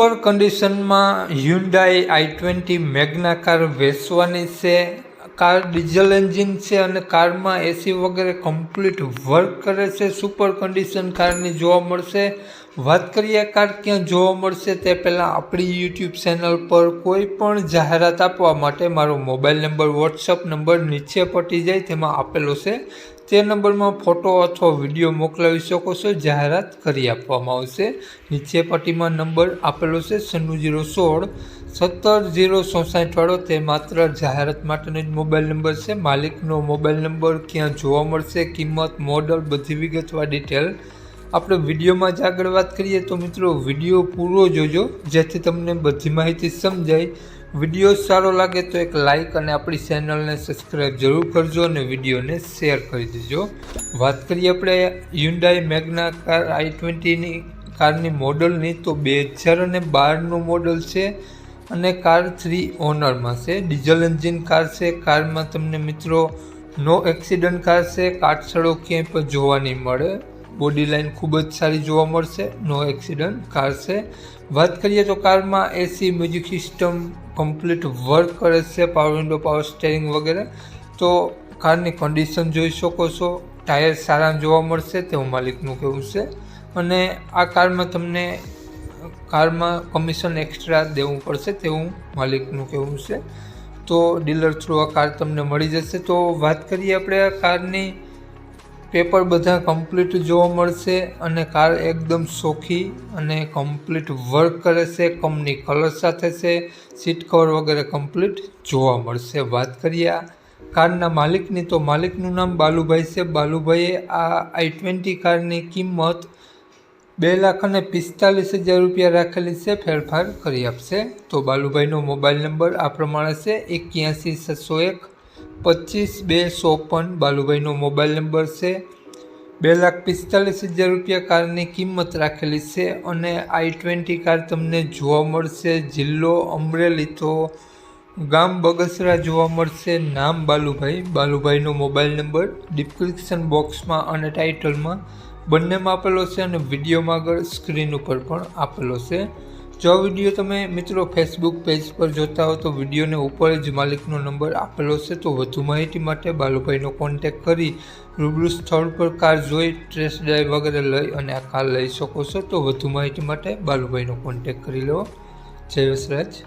Super કન્ડિશનમાં Hyundai i twenty Magna car વેચવાની છે. કાર ડીઝલ એન્જિન છે અને કારમાં એસી વગેરે કમ્પ્લીટ વર્ક કરે છે. સુપર કન્ડિશન કારની જોવા મળશે. વાત કરીએ કાર ક્યાં જોવા મળશે તે પહેલાં આપણી યુટ્યુબ ચેનલ પર કોઈ પણ જાહેરાત આપવા માટે મારો મોબાઈલ નંબર વોટ્સઅપ નંબર નીચે પટી જાય, તેમાં આપેલો છે. તે નંબરમાં ફોટો અથવા વીડિયો મોકલાવી શકો છો. જાહેરાત કરી આપવામાં આવશે. નીચે પટ્ટીમાં નંબર આપેલો છે. સન્નું જીરો સોળ, સત્તર જીરો ચોસાઠવાળો તે માત્ર જાહેરાત માટેનો જ મોબાઈલ નંબર છે. માલિકનો મોબાઈલ નંબર ક્યાં જોવા મળશે? કિંમત, મોડલ, બધી વિગતવાર ડિટેલ આપણે વિડીયોમાં જ આગળ વાત કરીએ તો મિત્રો વીડિયો પૂરો જોજો, જેથી તમને બધી માહિતી સમજાય. વીડિયો સારો લાગે તો એક લાઇક અને આપણી ચેનલને સબસ્ક્રાઈબ જરૂર કરજો અને વિડીયોને શેર કરી દેજો. વાત કરીએ આપણે યુન્ડાઈ મેગ્ના કાર આઈ ટ્વેન્ટીની કારની મોડલની, તો બે હજાર અને બારનું મોડલ છે અને કાર થ્રી ઓનરમાં છે. ડીઝલ એન્જિન કાર છે, કારમાં તમને મિત્રો નો એક્સિડન્ટ કાર છે કાટસડો ક્યાંય પણ જોવા નહીં મળે. બોડી લાઇન ખૂબ જ સારી જોવા મળશે. નો એક્સિડન્ટ, કાર છે. વાત કરીએ તો કારમાં AC music system complete work કરે છે પાવર વિન્ડો પાવર સ્ટેરિંગ વગેરે. તો કારની કન્ડિશન જોઈ શકો છો. ટાયર સારા જોવા મળશે, તેવું માલિકનું કહેવું છે. અને આ કારમાં તમને, કારમાં કમિશન એક્સ્ટ્રા દેવું પડશે, તેવું માલિકનું કહેવું છે. તો ડીલર થ્રુ આ કાર તમને મળી જશે. તો વાત કરીએ આપણે આ કારની પેપર બધા કમ્પ્લીટ જોવા મળશે અને કાર એકદમ સોખી અને કમ્પ્લીટ વર્ક કરે છે કંપની કલર સાથે છે સીટ કવર વગેરે કમ્પ્લીટ જોવા મળશે. વાત કરીએ કારના માલિકની, તો માલિકનું નામ બાલુભાઈ છે. બાલુભાઈએ આ આઈ ટ્વેન્ટી કારની કિંમત બે લાખ અને પિસ્તાલીસ હજાર રૂપિયા રાખેલી છે, ફેરફાર કરી આપશે. તો બાલુભાઈનો મોબાઈલ નંબર આ પ્રમાણે છે, એક્યાસી, છસો એક પચીસ બે ચોપન બાલુભાઈનો મોબાઈલ નંબર છે. બે લાખ પિસ્તાલીસ હજાર રૂપિયા કારની કિંમત રાખેલી છે અને આઈ ટ્વેન્ટી કાર તમને જોવા મળશે. જિલ્લો અમરેલી તો ગામ બગસરા જોવા મળશે. નામ બાલુભાઈ. બાલુભાઈનો મોબાઈલ નંબર ડિસ્ક્રિપ્શન બોક્સમાં અને ટાઇટલમાં બંનેમાં આપેલો છે અને વિડીયોમાં આગળ સ્ક્રીન ઉપર પણ આપેલો છે. જો વીડિયો તમે મિત્રો ફેસબુક પેજ પર જોતા હો તો વિડીયોને ઉપર જ માલિકનો નંબર આપેલો છે, તો વધુ માહિતી માટે બાલુભાઈનો કોન્ટેક કરી રૂબરૂ સ્થળ પર કાર જોઈ ટ્રેસ ડ્રાઈવ વગેરે લઈ અને આ કાર લઈ શકો છો. તો વધુ માહિતી માટે બાલુભાઈનો કોન્ટેક કરી લો. જય વસરાજ.